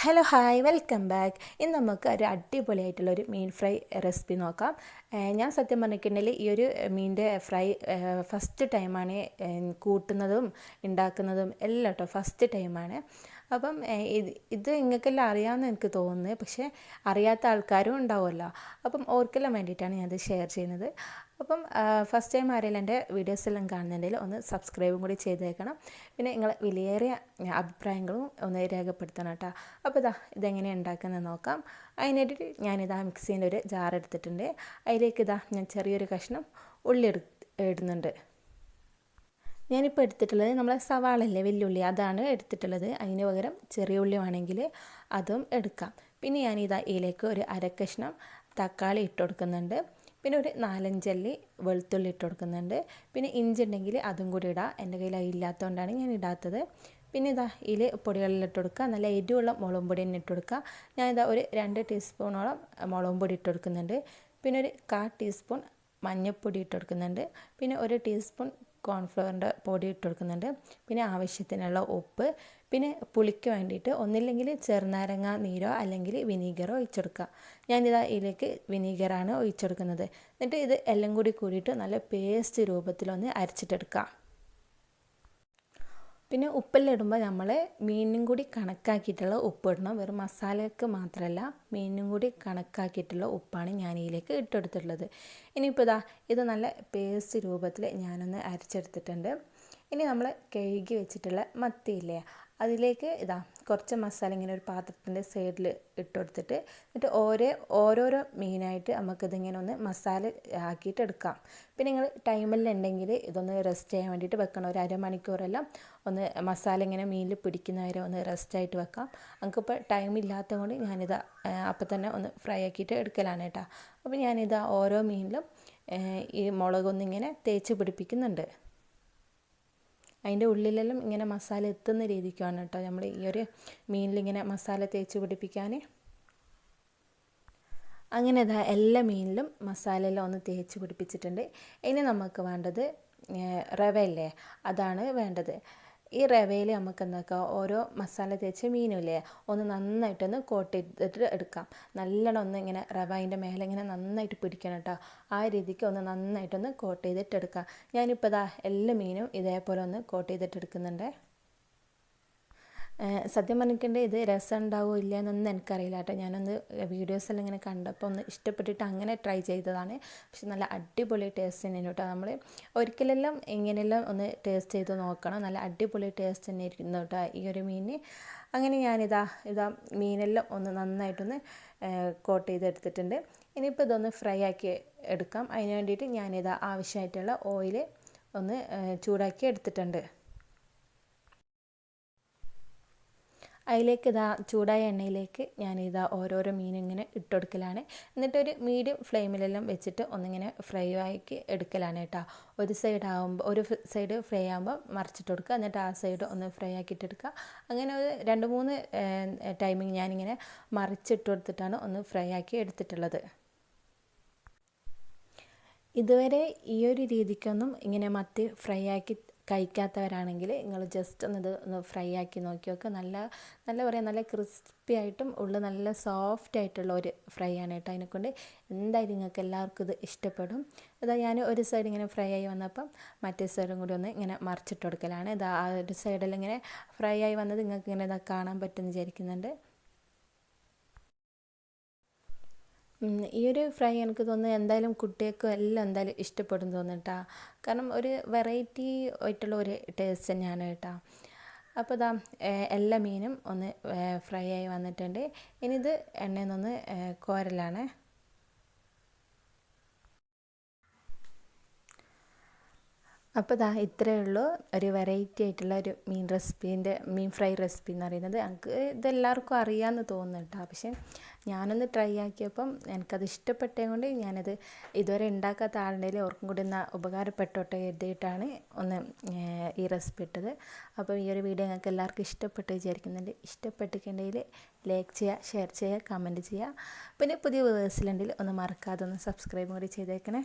Hello hi welcome back ഇന്ന് നമുക്ക് ഒരു അടിപൊളിയായിട്ടുള്ള ഒരു മീൻ ഫ്രൈ റെസിപ്പി നോക്കാം. ഞാൻ സത്യം പറഞ്ഞിട്ടുണ്ടെങ്കിൽ ഈ ഒരു മീനിന്റെ ഫ്രൈ ഫസ്റ്റ് ടൈമാണ് കൂട്ടുന്നതും ഉണ്ടാക്കുന്നതും എല്ലാം കേട്ടോ ഫസ്റ്റ് ടൈമാണ് അപ്പം ഇത് ഇത് നിങ്ങൾക്കെല്ലാം അറിയാമെന്ന് എനിക്ക് തോന്നുന്നത് പക്ഷേ അറിയാത്ത ആൾക്കാരും ഉണ്ടാവുമല്ലോ. അപ്പം ഓർക്കെല്ലാം വേണ്ടിയിട്ടാണ് ഞാനത് ഷെയർ ചെയ്യുന്നത്. അപ്പം ഫസ്റ്റ് ടൈം ആരെങ്കിലും എന്റെ വീഡിയോസ് എല്ലാം കാണുന്നുണ്ടെങ്കിൽ ഒന്ന് സബ്സ്ക്രൈബും കൂടി ചെയ്തേക്കണം. പിന്നെ നിങ്ങൾ വിലയേറിയ അഭിപ്രായങ്ങളും ഒന്ന് രേഖപ്പെടുത്തണം കേട്ടോ. അപ്പോൾ ഇതാ ഇതെങ്ങനെ ഉണ്ടാക്കുന്നത് നോക്കാം. അതിനായിട്ട് ഞാനിതാ മിക്സീന്റെ ഒരു ജാർ എടുത്തിട്ടുണ്ട്. അതിലേക്ക് ഇതാ ഞാൻ ചെറിയൊരു കഷ്ണം ഉള്ളി എടു ഇടുന്നുണ്ട്. ഞാനിപ്പോൾ എടുത്തിട്ടുള്ളത് നമ്മളെ സവാള അല്ലേ വെല്ലുള്ളി അതാണ് എടുത്തിട്ടുള്ളത്. അതിന് പകരം ചെറിയ ഉള്ളി വേണമെങ്കിൽ അതും എടുക്കാം. പിന്നെ ഞാൻ ഇതാ ഇതിലേക്ക് ഒരു അര കഷ്ണം തക്കാളി ഇട്ട് കൊടുക്കുന്നുണ്ട്. പിന്നെ ഒരു നാലഞ്ചല്ലി വെളുത്തുള്ളി ഇട്ട് കൊടുക്കുന്നുണ്ട്. പിന്നെ ഇഞ്ചി ഉണ്ടെങ്കിൽ അതും കൂടി ഇടാം. എന്റെ കയ്യിൽ ഇല്ലാത്തതുകൊണ്ടാണ് ഞാൻ ഇടാത്തത്. പിന്നെ ഇതാ ഇതിൽ പൊടികളിൽ ഇട്ട് കൊടുക്കുക. നല്ല എരിവുള്ള മുളകും പൊടി തന്നെ ഇട്ട് കൊടുക്കുക. ഞാനിതാ ഒരു രണ്ട് ടീസ്പൂണോളം മുളകും പൊടി ഇട്ട് കൊടുക്കുന്നുണ്ട്. പിന്നെ ഒരു കാ ടീസ്പൂൺ മഞ്ഞൾപ്പൊടി ഇട്ട് കൊടുക്കുന്നുണ്ട്. പിന്നെ ഒരു ടീസ്പൂൺ കോൺഫ്ലവറിന്റെ പൊടി ഇട്ട് കൊടുക്കുന്നുണ്ട് പിന്നെ ആവശ്യത്തിനുള്ള ഉപ്പ് പിന്നെ പുളിക്ക് വേണ്ടിയിട്ട് ഒന്നില്ലെങ്കിൽ ചെറുനാരങ്ങ നീരോ അല്ലെങ്കിൽ വിനീഗറോ ഒഴിച്ചെടുക്കുക. ഞാനിതാ ഇതിലേക്ക് വിനീഗറാണ് ഒഴിച്ചെടുക്കുന്നത്. എന്നിട്ട് ഇത് എല്ലാം കൂടി കൂടിയിട്ട് നല്ല പേസ്റ്റ് രൂപത്തിലൊന്ന് അരച്ചിട്ടെടുക്കുക പിന്നെ ഉപ്പെല്ലാം ഇടുമ്പോൾ നമ്മൾ മീനും കൂടി കണക്കാക്കിയിട്ടുള്ള ഉപ്പ് ഇടണം വെറും മസാലയ്ക്ക് മാത്രമല്ല മീനും കൂടി കണക്കാക്കിയിട്ടുള്ള ഉപ്പാണ് ഞാൻ ഇതിലേക്ക് ഇട്ടെടുത്തിട്ടുള്ളത്. ഇനിയിപ്പോൾ ഇതാ ഇത് നല്ല പേസ്റ്റ് രൂപത്തിൽ ഞാനൊന്ന് അരച്ചെടുത്തിട്ടുണ്ട്. ഇനി നമ്മൾ കഴുകി വെച്ചിട്ടുള്ള മത്തിയില്ലേ അതിലേക്ക് ഇതാ കുറച്ച് മസാല ഇങ്ങനെ ഒരു പാത്രത്തിന്റെ സൈഡിൽ ഇട്ട് കൊടുത്തിട്ട് എന്നിട്ട് ഓരോ ഓരോരോ മീനായിട്ട് നമുക്കിതിങ്ങനെ ഒന്ന് മസാല ആക്കിയിട്ട് എടുക്കാം പിന്നെ നിങ്ങൾ ടൈമിൽ ഉണ്ടെങ്കിൽ ഇതൊന്ന് റെസ്റ്റ് ചെയ്യാൻ വേണ്ടിയിട്ട് വെക്കണം. ഒരു അരമണിക്കൂറെല്ലാം ഒന്ന് മസാല ഇങ്ങനെ മീനിൽ പിടിക്കുന്ന വരെ ഒന്ന് റെസ്റ്റ് ആയിട്ട് വെക്കാം. നമുക്കിപ്പോൾ ടൈം ഇല്ലാത്തത് കൊണ്ട് ഞാനിത് അപ്പം തന്നെ ഒന്ന് ഫ്രൈ ആക്കിയിട്ട് എടുക്കലാണ് കേട്ടോ. അപ്പോൾ ഞാനിത് ഓരോ മീനിലും ഈ മുളകൊന്നിങ്ങനെ തേച്ച് പിടിപ്പിക്കുന്നുണ്ട്. അതിന്റെ ഉള്ളിലെല്ലാം ഇങ്ങനെ മസാല എത്തുന്ന രീതിക്കാണ് കേട്ടോ നമ്മൾ ഈ ഒരു മീനിലിങ്ങനെ മസാല തേച്ച് പിടിപ്പിക്കാൻ. അങ്ങനെ ഇതാ എല്ലാ മീനിലും മസാലയെല്ലാം ഒന്ന് തേച്ച് പിടിപ്പിച്ചിട്ടുണ്ട്. ഇനി നമുക്ക് വേണ്ടത് റവയല്ലേ അതാണ് വേണ്ടത്. ഈ റവയിൽ നമുക്ക് എന്താക്കാം ഓരോ മസാല തേച്ച മീനുമില്ലേ ഒന്ന് നന്നായിട്ടൊന്ന് കോട്ട് ചെയ്തിട്ട് എടുക്കാം. നല്ലോണം ഒന്ന് ഇങ്ങനെ റവ അതിന്റെ മേലെ ഇങ്ങനെ നന്നായിട്ട് പിടിക്കണം കേട്ടോ ആ രീതിക്ക് ഒന്ന് നന്നായിട്ടൊന്ന് കോട്ട് ചെയ്തിട്ട് എടുക്കാം ഞാനിപ്പോൾ ഇതാ എല്ലാ മീനും ഇതേപോലെ ഒന്ന് കോട്ട് ചെയ്തിട്ട് എടുക്കുന്നുണ്ട് സത്യം പറഞ്ഞിട്ടുണ്ട് ഇത് രസം ഉണ്ടാവുമോ ഇല്ല എന്നൊന്നും എനിക്കറിയില്ല കേട്ടോ. ഞാനൊന്ന് വീഡിയോസെല്ലാം ഇങ്ങനെ കണ്ടപ്പോൾ ഒന്ന് ഇഷ്ടപ്പെട്ടിട്ട് അങ്ങനെ ട്രൈ ചെയ്തതാണ്. പക്ഷെ നല്ല അടിപൊളി ടേസ്റ്റ് തന്നെയാണ് കേട്ടോ. നമ്മൾ ഒരിക്കലെല്ലാം ഇങ്ങനെയെല്ലാം ഒന്ന് ടേസ്റ്റ് ചെയ്ത് നോക്കണം. നല്ല അടിപൊളി ടേസ്റ്റ് തന്നെ ഇരിക്കുന്നു കേട്ടോ ഈ ഒരു മീനിന് അങ്ങനെ ഞാനിതാ ഇതാ മീനെല്ലാം ഒന്ന് നന്നായിട്ടൊന്ന് കോട്ട് ചെയ്തെടുത്തിട്ടുണ്ട്. ഇനിയിപ്പോൾ ഇതൊന്ന് ഫ്രൈ ആക്കി എടുക്കാം. അതിന് വേണ്ടിയിട്ട് ഞാനിതാ ആവശ്യമായിട്ടുള്ള ഓയിൽ ഒന്ന് ചൂടാക്കി എടുത്തിട്ടുണ്ട്. അതിലേക്ക് ഇതാ ചൂടായ എണ്ണയിലേക്ക് ഞാൻ ഇതാ ഓരോരോ മീൻ ഇങ്ങനെ ഇട്ടുകൊടുക്കലാണ് എന്നിട്ടൊരു മീഡിയം ഫ്ലെയിമിലെല്ലാം വെച്ചിട്ട് ഒന്നിങ്ങനെ ഫ്രൈ ആക്കി എടുക്കലാണ് കേട്ടോ. ഒരു സൈഡ് ആകുമ്പോൾ ഒരു സൈഡ് ഫ്രൈ ആകുമ്പോൾ മറിച്ചിട്ട് കൊടുക്കുക എന്നിട്ട് ആ സൈഡ് ഒന്ന് ഫ്രൈ ആക്കിയിട്ട് എടുക്കുക അങ്ങനെ ഒരു രണ്ട് മൂന്ന് ടൈമിങ് ഞാനിങ്ങനെ മറിച്ചിട്ട് കൊടുത്തിട്ടാണ് ഒന്ന് ഫ്രൈ ആക്കി എടുത്തിട്ടുള്ളത്. ഇതുവരെ ഈ ഒരു രീതിക്കൊന്നും ഇങ്ങനെ മത്തി ഫ്രൈ ആക്കി കഴിക്കാത്തവരാണെങ്കിൽ നിങ്ങൾ ജസ്റ്റ് ഒന്ന് ഒന്ന് ഫ്രൈ ആക്കി നോക്കി നോക്കുക നല്ല നല്ല പറയാം നല്ല ക്രിസ്പി ആയിട്ടും ഉള്ള നല്ല സോഫ്റ്റ് ആയിട്ടുള്ള ഒരു ഫ്രൈ ആണ് കേട്ടോ അതിനെക്കൊണ്ട്. എന്തായാലും നിങ്ങൾക്ക് എല്ലാവർക്കും ഇത് ഇഷ്ടപ്പെടും. ഇതാ ഞാൻ ഒരു സൈഡ് ഇങ്ങനെ ഫ്രൈ ആയി വന്നപ്പം മറ്റേ സൈഡും കൂടി ഒന്ന് ഇങ്ങനെ മറിച്ചിട്ട് കൊടുക്കലാണ്. ഇതാ ആ ഒരു സൈഡിൽ ഇങ്ങനെ ഫ്രൈ ആയി വന്നത് നിങ്ങൾക്ക് ഇങ്ങനെ ഇതാ കാണാൻ പറ്റുമെന്ന് വിചാരിക്കുന്നുണ്ട്. ഈ ഒരു ഫ്രൈ എനിക്ക് തോന്നുന്നു എന്തായാലും കുട്ടികൾക്കും എല്ലാം എന്തായാലും ഇഷ്ടപ്പെടും തോന്നുന്നു കാരണം ഒരു വെറൈറ്റി ആയിട്ടുള്ള ഒരു ടേസ്റ്റ് തന്നെയാണ് കേട്ടോ. അപ്പോൾ ഇതാ എല്ലാ മീനും ഒന്ന് ഫ്രൈ ആയി വന്നിട്ടുണ്ട്. ഇനി ഇത് എണ്ണയിൽ നിന്നൊന്ന് കോരലാണ്. അപ്പോൾ ഇതാ ഇത്രയേ ഉള്ളൂ. ഒരു വെറൈറ്റി ആയിട്ടുള്ള ഒരു മീൻ റെസിപ്പീന്റെ മീൻ ഫ്രൈ റെസിപ്പി എന്ന് പറയുന്നത്. എനിക്ക് ഇതെല്ലാവർക്കും അറിയാമെന്ന് തോന്നുന്നു കേട്ടോ. പക്ഷേ ഞാനൊന്ന് ട്രൈ ആക്കിയപ്പം എനിക്കത് ഇഷ്ടപ്പെട്ടേ കൊണ്ട് ഞാനത് ഇതുവരെ ഉണ്ടാക്കാത്ത ആളുണ്ടെങ്കിൽ ഓർക്കും കൂടി ഒന്ന് ഉപകാരപ്പെട്ടോട്ടെ എഴുതിയിട്ടാണ് ഒന്ന് ഈ റെസിപ്പി ഇട്ടത്. അപ്പോൾ ഈ ഒരു വീഡിയോ ഞങ്ങൾക്ക് എല്ലാവർക്കും ഇഷ്ടപ്പെട്ട് വിചാരിക്കുന്നുണ്ട്. ഇഷ്ടപ്പെട്ടിട്ടുണ്ടെങ്കിൽ ലൈക്ക് ചെയ്യുക ഷെയർ ചെയ്യുക കമന്റ് ചെയ്യുക. പിന്നെ പുതിയ വേഴ്സിലുണ്ടെങ്കിൽ ഒന്ന് മറക്കാതെ ഒന്ന് സബ്സ്ക്രൈബ് കൂടി ചെയ്തേക്കണേ.